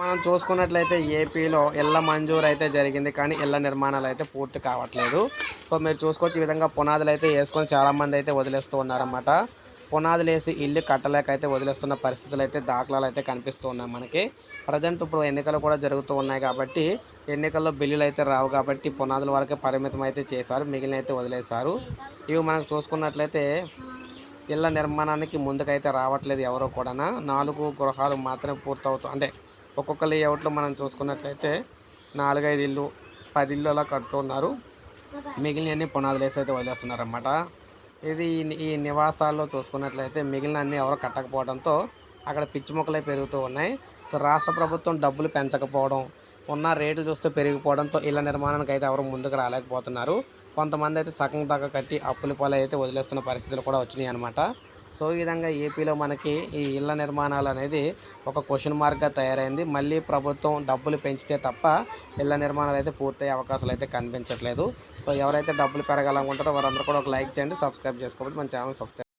మనం చూసుకున్నట్లయితే ఏపీలో ఇళ్ళ మంజూరు అయితే జరిగింది కానీ ఇళ్ళ నిర్మాణాలు అయితే పూర్తి కావట్లేదు. సో మీరు చూసుకోవచ్చు ఈ విధంగా పునాదులు అయితే వేసుకొని చాలామంది అయితే వదిలేస్తూ ఉన్నారన్నమాట. పునాదులు వేసి ఇల్లు కట్టలేక అయితే వదిలేస్తున్న పరిస్థితులు అయితే దాఖలాలు అయితే కనిపిస్తూ ఉన్నాయి మనకి. ప్రజెంట్ ఇప్పుడు ఎన్నికలు కూడా జరుగుతూ ఉన్నాయి కాబట్టి ఎన్నికల్లో బిల్లులు అయితే రావు కాబట్టి పునాదుల వరకే పరిమితం అయితే చేశారు మిగిలిన అయితే వదిలేశారు. ఇవి మనకు చూసుకున్నట్లయితే ఇళ్ళ నిర్మాణానికి ముందుకైతే రావట్లేదు ఎవరో కూడా నాలుగు గృహాలు మాత్రమే పూర్తవుతూ అంటే ఒక్కొక్క లేఅవుట్లో మనం చూసుకున్నట్లయితే నాలుగైదు ఇల్లు పది ఇల్లు అలా కడుతున్నారు మిగిలిన పునాదులు వేసి అయితే వదిలేస్తున్నారు ఇది ఈ- నివాసాల్లో చూసుకున్నట్లయితే మిగిలిన అన్ని ఎవరు కట్టకపోవడంతో అక్కడ పిచ్చి మొక్కలే పెరుగుతూ ఉన్నాయి. సో రాష్ట్ర ప్రభుత్వం డబ్బులు పెంచకపోవడం ఉన్న రేట్లు చూస్తే పెరిగిపోవడంతో ఇళ్ళ నిర్మాణానికి అయితే ఎవరు ముందుకు రాలేకపోతున్నారు. కొంతమంది అయితే సగం దాకా కట్టి అప్పుల పాలు అయితే వదిలేస్తున్న పరిస్థితులు కూడా వచ్చినాయి అనమాట సో ఈ విధంగా ఏపీలో మనకి ఈ ఇళ్ళ నిర్మాణాలు అనేది ఒక క్వశ్చన్ మార్క్గా తయారైంది. మళ్ళీ ప్రభుత్వం డబ్బులు పెంచితే తప్ప ఇళ్ళ నిర్మాణాలు అయితే పూర్తయ్యే అవకాశాలు అయితే కనిపించట్లేదు. సో ఎవరైతే డబ్బులు పెరగాలనుకుంటారో వారందరూ కూడా ఒక లైక్ చేయండి సబ్స్క్రైబ్ చేసుకోవాలి మన ఛానల్ సబ్స్క్రైబ్